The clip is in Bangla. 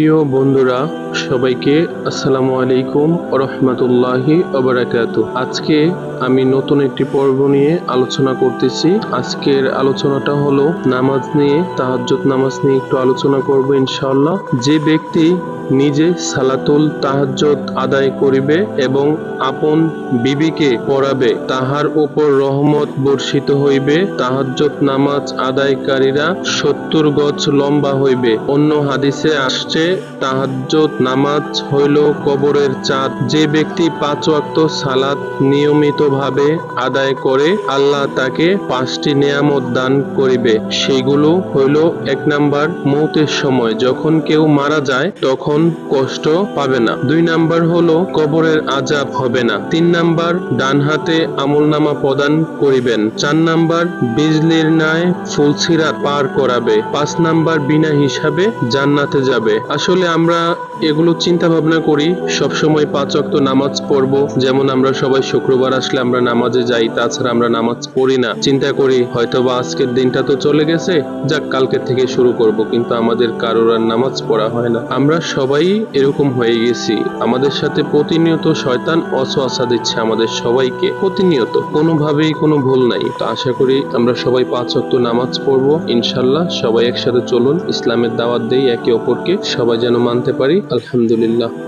প্রিয় বন্ধুরা সবাইকে আসসালামু আলাইকুম রহমতুল্লাহি আজকে আমি নতুন একটি পর্ব নিয়ে আলোচনা করতেছি। আজকের আলোচনাটা হলো নামাজ নিয়ে, তাহাজ্জুদ নামাজ নিয়ে একটু আলোচনা করব ইনশাআল্লাহ। যে ব্যক্তি নিজে সালাতুল তাহাজ্জুদ আদায় করিবে এবং আপন বিবিকে পড়াবে, তাহার উপর রহমত বর্ষিত হইবে। তাহাজ্জুদ নামাজ আদায়কারীরা সত্তর গজ লম্বা হইবে। অন্য হাদিসে আসছে, তাহাজ্জুদ নামাজ হইল কবরের চাঁদ। যে ব্যক্তি পাঁচ ওয়াক্ত সালাত নিয়মিতভাবে আদায় করে আল্লাহ তাকে পাঁচটি নিয়ামত দান করিবে। সেগুলো হইল এক নাম্বার, মৌতের সময়। যখন কেউ মারা যায়, তখন কষ্ট পাবে না। দুই নাম্বার হলো, কবরের আজাব হবে না। তিন নাম্বার ডান হাতে আমলনামা প্রদান করিবেন। চার নাম্বার, বিজলির ন্যায় ফুলসিরাত পার করাবে। পাঁচ নাম্বার, বিনা হিসাবে জান্নাতে যাবে। আসলে আমরা এগুলো চিন্তা ভাবনা করি। সবসময় পাঁচ ওয়াক্ত নামাজ পড়ব। যেমন আমরা সবাই শুক্রবার আসলে আমরা নামাজে যাই, তাছাড়া আমরা নামাজ পড়ি না। চিন্তা করি হয়তো বা আজকের দিনটা তো চলে গেছে, যাক কালকে থেকে শুরু করব, কিন্তু আমাদের কারোর আর নামাজ পড়া হয় না। আমরা সবাই এরকম হয়ে গেছি। আমাদের সাথে প্রতিনিয়ত শয়তান অসোয়াশা দিচ্ছে আমাদের সবাইকে, প্রতিনিয়ত। কোনোভাবেই কোনো ভুল নাই। তো আশা করি আমরা সবাই পাঁচ ওয়াক্ত নামাজ পড়ব, ইনশাল্লাহ। সবাই একসাথে চলুন, ইসলামের দাওয়াত দেই একে অপরকে। সবাই যেন মানতে পারি, আলহামদুলিল্লাহ।